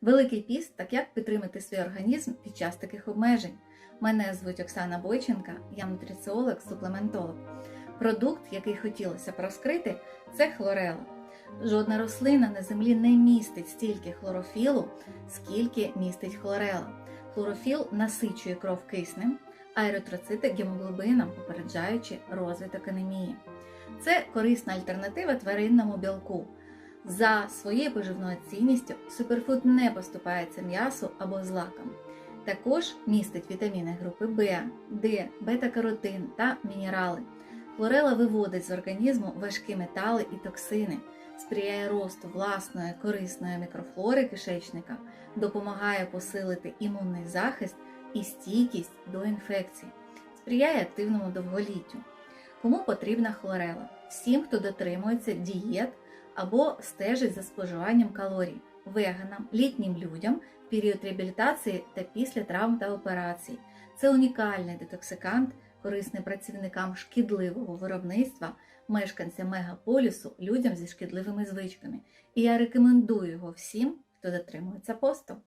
Великий піст, так як підтримати свій організм під час таких обмежень. Мене звуть Оксана Бойченка, я нутриціолог, суплементолог. Продукт, який хотілося б розкрити, це хлорела. Жодна рослина на землі не містить стільки хлорофілу, скільки містить хлорела. Хлорофіл насичує кров киснем, а еритроцити гемоглобином, попереджаючи розвиток анемії. Це корисна альтернатива тваринному білку. За своєю поживною цінністю суперфуд не поступається м'ясу або злакам. Також містить вітаміни групи В, Д, бета-каротин та мінерали. Хлорела виводить з організму важкі метали і токсини, сприяє росту власної корисної мікрофлори кишечника, допомагає посилити імунний захист і стійкість до інфекцій, сприяє активному довголіттю. Кому потрібна хлорела? Всім, хто дотримується дієт або стежить за споживанням калорій, веганам, літнім людям в період реабілітації та після травм та операцій. Це унікальний детоксикант, корисний працівникам шкідливого виробництва, мешканцям мегаполісу, людям зі шкідливими звичками. І я рекомендую його всім, хто дотримується посту.